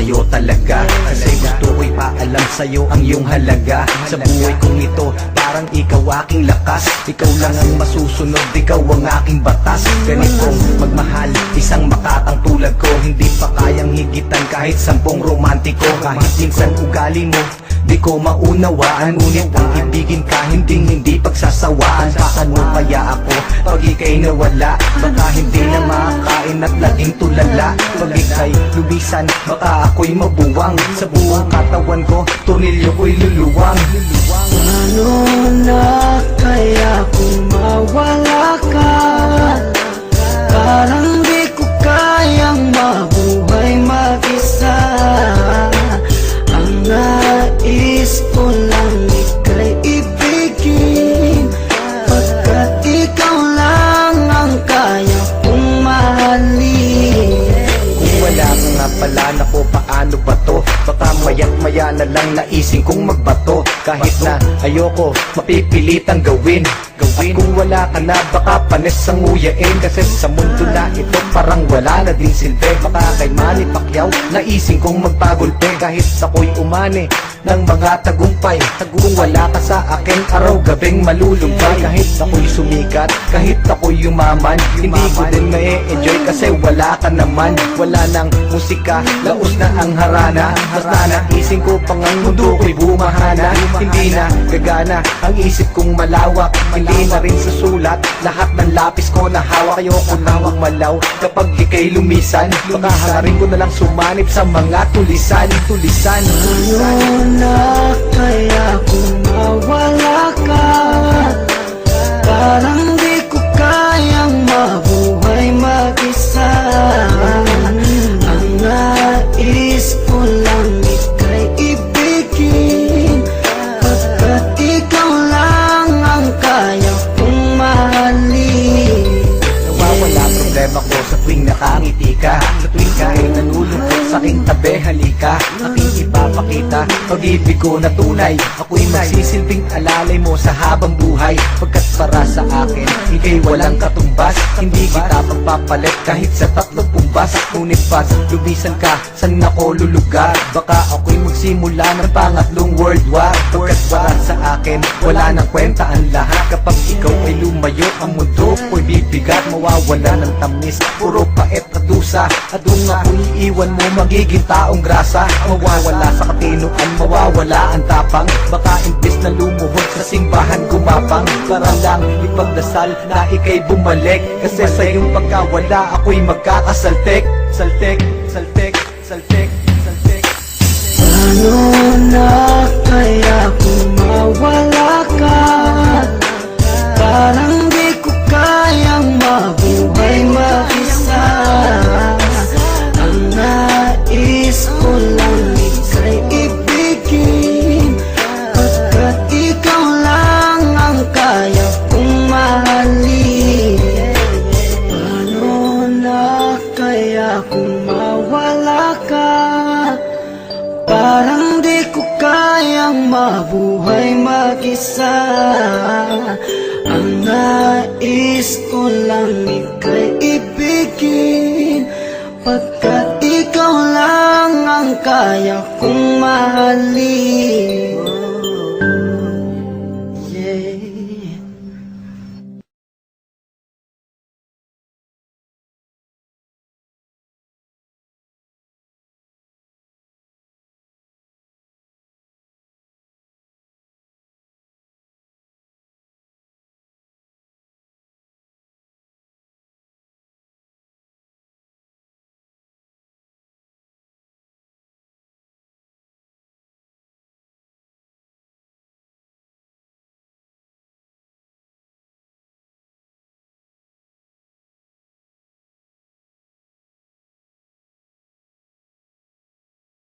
sa'yo, talaga. Kasi gusto ko'y paalam sa'yo ang iyong halaga. Sa buhay kong ito, parang ikaw aking lakas. Ikaw lang ang masusunod, ikaw ang aking batas. Ganitong magmahal, isang makatang tulad ko. Hindi pa kayang higitan kahit sampung romantiko. Kahit minsan ugali mo Di ko maunawaan. Ngunit ang ibigin ka hindi hindi pagsasawaan. Paano kaya ako pag ika'y nawala? Baka hindi na makakain at laging tulala. Pag ika'y lubisan baka ako'y mabuwang. Sa buong katawan ko tornilyo ko'y luluwang. Paano na kaya kung mawala ka pala nako paano ba to? Baka mayat maya na lang naising kong magbato. Kahit na ayoko mapipilitang gawin. At kung wala ka na baka panes ang nguyain Kasi sa mundo na ito parang wala na din silbi. Baka kay Manny Pacquiao naising kong magpagulpe Kahit ako'y umani ng mga tagumpay. Kung wala ka sa akin araw-gabing malulumbay Kahit ako'y sumikat, kahit ako'y yumaman Hindi ko din wala ka naman Wala nang musika, laos na ang harana. Mas nanaisin ko pang ang mundo ko'y bumahana. Hindi na gagana ang isip kong malawak. Hindi na rin sa sulat, lahat ng lapis ko na hawak. Ayoko na malaw kapag ikay lumisan. Baka ko na lang sumanib sa mga tulisan. Tulisan, tulisan Paano na kaya kung mawala ka Parang nakangiti ka. Sa tuwing kahit nalulungkot sa aking tabi halika. Aking ipapakita pag-ibig ko na tunay. Ako'y magsisilbing alalay mo sa habang buhay. Pagkat para sa akin, ikay walang katumbas. Hindi kita pagpapalit kahit sa tatlong pumbas Ngunit pas, lubisan ka, saan ako lulugar? Baka ako'y magsimula ng pangatlong world war. Pagkat para sa akin, wala nang kwenta ang lahat. Kapag ikaw ay lumayo, ang mundo ko'y bibigat. Mawawala ng tamis, puro pait at dusa At kung ako'y iiwan mo, magiging taong grasa. Mawawala sa katinuan, mawawala ang tapang. Baka imbis na lumuhod sa simbahan gumapang. Para lang ipagdasal na ikay bumalik. Kasi sa iyong pagkawala, ako'y magkakasaltek Saltek, saltek, saltek, saltek Paano na kaya kung mawala ka Parang di ko kayang mabuhay mag-isa. Ang nais ko lang ika'y ibigin. Pagkat ikaw lang ang kaya kong mahalin